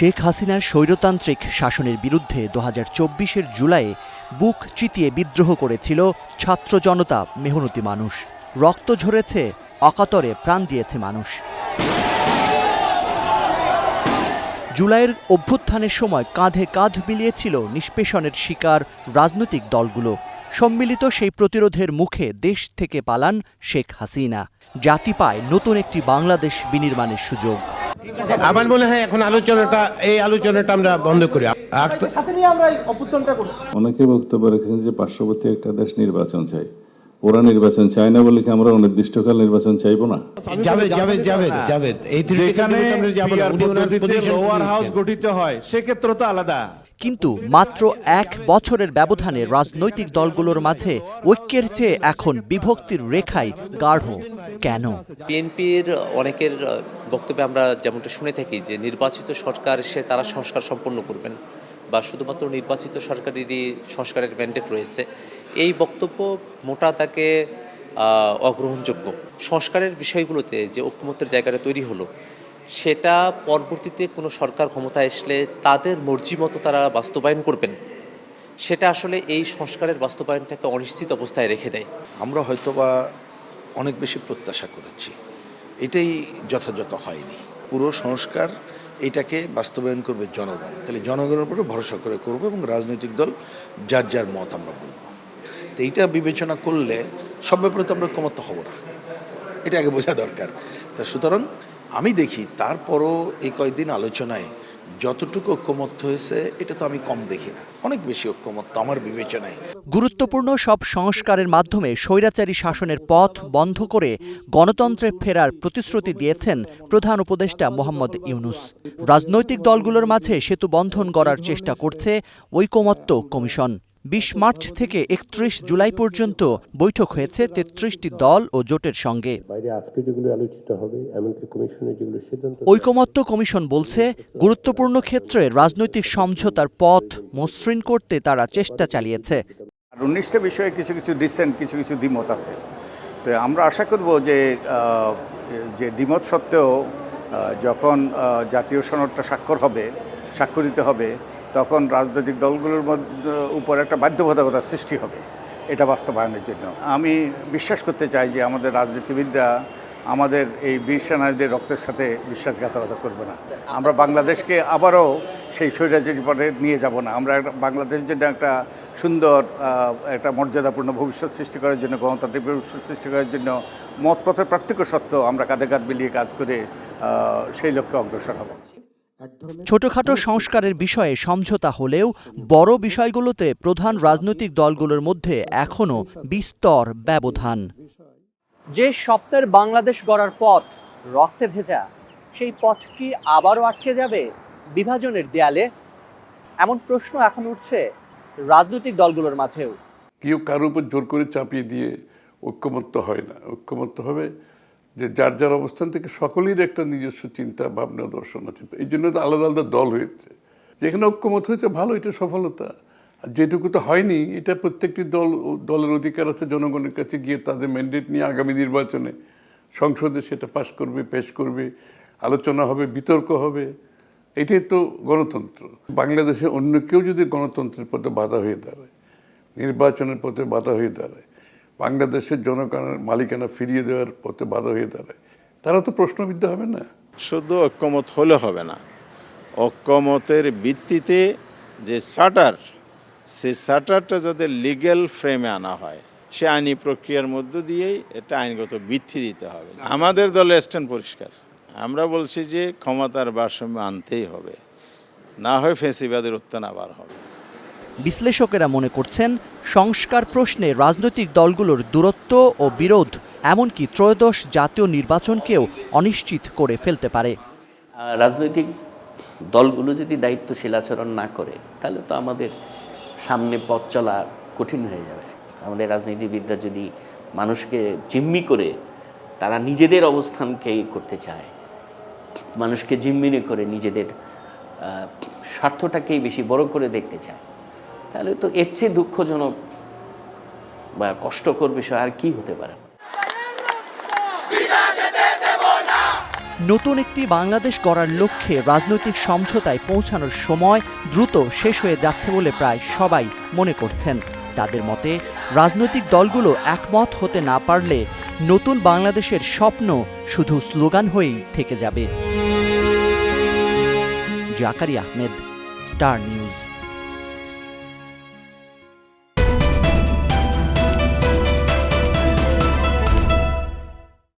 শেখ হাসিনার স্বৈরতান্ত্রিক শাসনের বিরুদ্ধে দু হাজার চব্বিশের জুলাইয়ে বুক চিতিয়ে বিদ্রোহ করেছিল ছাত্র জনতা মেহনতি মানুষ। রক্ত ঝরেছে, অকাতরে প্রাণ দিয়েছে মানুষ। জুলাইয়ের অভ্যুত্থানের সময় কাঁধে কাঁধ মিলিয়েছিল নিষ্পেষণের শিকার রাজনৈতিক দলগুলো। সম্মিলিত সেই প্রতিরোধের মুখে দেশ থেকে পালান শেখ হাসিনা। জাতি পায় নতুন একটি বাংলাদেশ বিনির্মাণের সুযোগ। আমার মনে হয় এখন আলোচনাটা এই আলোচনাটা আমরা বন্ধ করি। অনেকে বক্তব্য রেখেছেন যে পার্শ্ববর্তী একটা দেশ নির্বাচন চাই। ওরা নির্বাচন চায় না বলে কি আমরা অনির্দিষ্টকাল নির্বাচন চাইব না? যেখানে লোয়ার হাউস গঠিত হয় সেক্ষেত্রে তো আলাদা। কিন্তু মাত্র এক বছরের ব্যবধানে রাজনৈতিক দলগুলোর মাঝে ঐক্যের চেয়ে এখন বিভক্তির রেখাই গাঢ়। কেন? বিএনপির অনেকের বক্তব্যে আমরা যেমনটা শুনে থাকি যে নির্বাচিত সরকার এসে তারা সংস্কার সম্পন্ন করবেন বা শুধুমাত্র নির্বাচিত সরকারেরই সংস্কারের ম্যান্ডেট রয়েছে। এই বক্তব্য মোটা তাকে অগ্রহণযোগ্য। সংস্কারের বিষয়গুলোতে যে ঐক্যমত্যের জায়গাটা তৈরি হলো, সেটা পরবর্তীতে কোনো সরকার ক্ষমতায় আসলে তাদের মর্জি মতো তারা বাস্তবায়ন করবেন। সেটা আসলে এই সংস্কারের বাস্তবায়নটাকে অনিশ্চিত অবস্থায় রেখে দেয়। আমরা হয়তোবা অনেক বেশি প্রত্যাশা করেছি। এটাই যথাযথ হয়নি। পুরো সংস্কার এটাকে বাস্তবায়ন করবে জনগণ। তাহলে জনগণের উপরে ভরসা করে করব এবং রাজনৈতিক দল যার যার মত আমরা বলব। তো এইটা বিবেচনা করলে সব ব্যাপারে তো আমরা কমত্ব হব না। এটা আগে বোঝা দরকার। তা সুতরাং আমি দেখি তারপরও এই কয়েকদিন আলোচনায় যতটুকু ঐক্যমত হয়েছে, এটা তো আমি কম দেখি না। অনেক বেশি ঐক্যমত আমার বিবেচনায়। গুরুত্বপূর্ণ সব সংস্কারের মাধ্যমে স্বৈরাচারী শাসনের পথ বন্ধ করে গণতন্ত্রে ফেরার প্রতিশ্রুতি দিয়েছেন প্রধান উপদেষ্টা মোহাম্মদ ইউনুস। রাজনৈতিক দলগুলোর মাঝে সেতু বন্ধন গড়ার চেষ্টা করছে ঐকমত্য কমিশন। বিশ মার্চ থেকে একত্রিশ জুলাই পর্যন্ত বৈঠক হয়েছে তেত্রিশটি দল ও জোটের সঙ্গে। বাইরে আজকে যেগুলো আলোচিত হবে এমনকি কমিশনের যেগুলো সিদ্ধান্ত ঐকমত্য কমিশন বলছে গুরুত্বপূর্ণ ক্ষেত্রে রাজনৈতিক সমঝোতার পথ মসৃণ করতে তারা চেষ্টা চালিয়েছে। আর উনিশটা বিষয়ে কিছু কিছু ডিসেন্ট কিছু কিছু দ্বিমত আছে। তো আমরা আশা করব যে যে দ্বিমত সত্ত্বেও যখন জাতীয় সনদটা স্বাক্ষর হবে, স্বাক্ষরিত হবে, তখন রাজনৈতিক দলগুলোর মধ্যে, উপর একটা বাধ্যবাধকতার সৃষ্টি হবে। এটা বাস্তবায়নের জন্য। আমি বিশ্বাস করতে চাই যে আমাদের রাজনীতিবিদরা আমাদের এই বীর সেনানীদের রক্তের সাথে বিশ্বাসঘাতকতা করবে না। আমরা বাংলাদেশকে আবারও সেই স্বৈরাচারী পথে নিয়ে যাব না। আমরা বাংলাদেশের জন্য একটা সুন্দর একটা মর্যাদাপূর্ণ ভবিষ্যৎ সৃষ্টি করার জন্য, গণতান্ত্রিক ভবিষ্যৎ সৃষ্টি করার জন্য মতপথের পার্থক্য সত্ত্বেও আমরা কাঁধে কাঁধ মিলিয়ে কাজ করে সেই লক্ষ্যে অগ্রসর হব। ছোটখাটো সংস্কারের বিষয়ে সমঝোতা হলেও বড় বিষয়গুলোতে প্রধান রাজনৈতিক দলগুলোর মধ্যে এখনও বিস্তর ব্যবধান। যে স্বপ্নের বাংলাদেশ গড়ার পথ রক্তে ভেজা, সেই পথ কি আবারও আটকে যাবে বিভাজনের দেয়ালে? এমন প্রশ্ন এখন উঠছে রাজনৈতিক দলগুলোর মাঝেও। কেউ কারোর উপর জোর করে চাপিয়ে দিয়ে ঐক্যমত্য হয় না। ঐক্যমত্য হবে যে যার যার অবস্থান থেকে সকলের একটা নিজস্ব চিন্তা, ভাবনা, দর্শন আছে। এই জন্য তো আলাদা আলাদা দল হয়েছে। যেখানে ঐক্যমত হয়েছে, ভালো, এটা সফলতা। যেটুকু তো হয়নি, এটা প্রত্যেকটি দল, দলের অধিকার আছে, জনগণের কাছে গিয়ে তাদের ম্যান্ডেট নিয়ে আগামী নির্বাচনে সংসদে সেটা পাশ করবে, পেশ করবে, আলোচনা হবে, বিতর্ক হবে, এটাই তো গণতন্ত্র। বাংলাদেশে অন্য কেউ যদি গণতন্ত্রের পথে বাধা হয়ে দাঁড়ায়, নির্বাচনের পথে বাধা হয়ে দাঁড়ায়, বাংলাদেশের জনগণের মালিকানা ফিরিয়ে দেওয়ার পথে বাধা হয়ে দাঁড়ায়, তারা তো প্রশ্নবিদ্ধ হবে না। শুধু ঐক্যমত হলে হবে না, ঐক্যমতের ভিত্তিতে যে চার্টার সেই চার্টারটা যাতে লিগ্যাল ফ্রেমে আনা হয় সে আইনি প্রক্রিয়ার মধ্য দিয়েই এটা আইনগত বৃদ্ধি দিতে হবে। আমাদের দলের স্ট্যান্ড পরিষ্কার। আমরা বলছি যে ক্ষমতার ভারসাম্য আনতেই হবে। না হয় ফেসিবাদের উত্থান আবার হবে। বিশ্লেষকেরা মনে করছেন সংস্কার প্রশ্নে রাজনৈতিক দলগুলোর দূরত্ব ও বিরোধ এমনকি ত্রয়োদশ জাতীয় নির্বাচনকেও অনিশ্চিত করে ফেলতে পারে। আর রাজনৈতিক দলগুলো যদি দায়িত্বশীল আচরণ না করে তাহলে তো আমাদের সামনে পথ চলা কঠিন হয়ে যাবে। আমাদের রাজনীতিবিদরা যদি মানুষকে জিম্মি করে তারা নিজেদের অবস্থানকেই করতে চায়, মানুষকে জিম্মিনে করে নিজেদের স্বার্থটাকেই বেশি বড় করে দেখতে চায়, তাহলে তো এর চেয়ে দুঃখজনক বা কষ্টকর বিষয় আর কি হতে পারে? নতুন একটি বাংলাদেশ গড়ার লক্ষ্যে রাজনৈতিক সমঝোতায় পৌঁছানোর সময় দ্রুত শেষ হয়ে যাচ্ছে বলে প্রায় সবাই মনে করছেন। তাদের মতে, রাজনৈতিক দলগুলো একমত হতে না পারলে নতুন বাংলাদেশের স্বপ্ন শুধু স্লোগান হয়েই থেকে যাবে। Zakari Ahmed, Star News.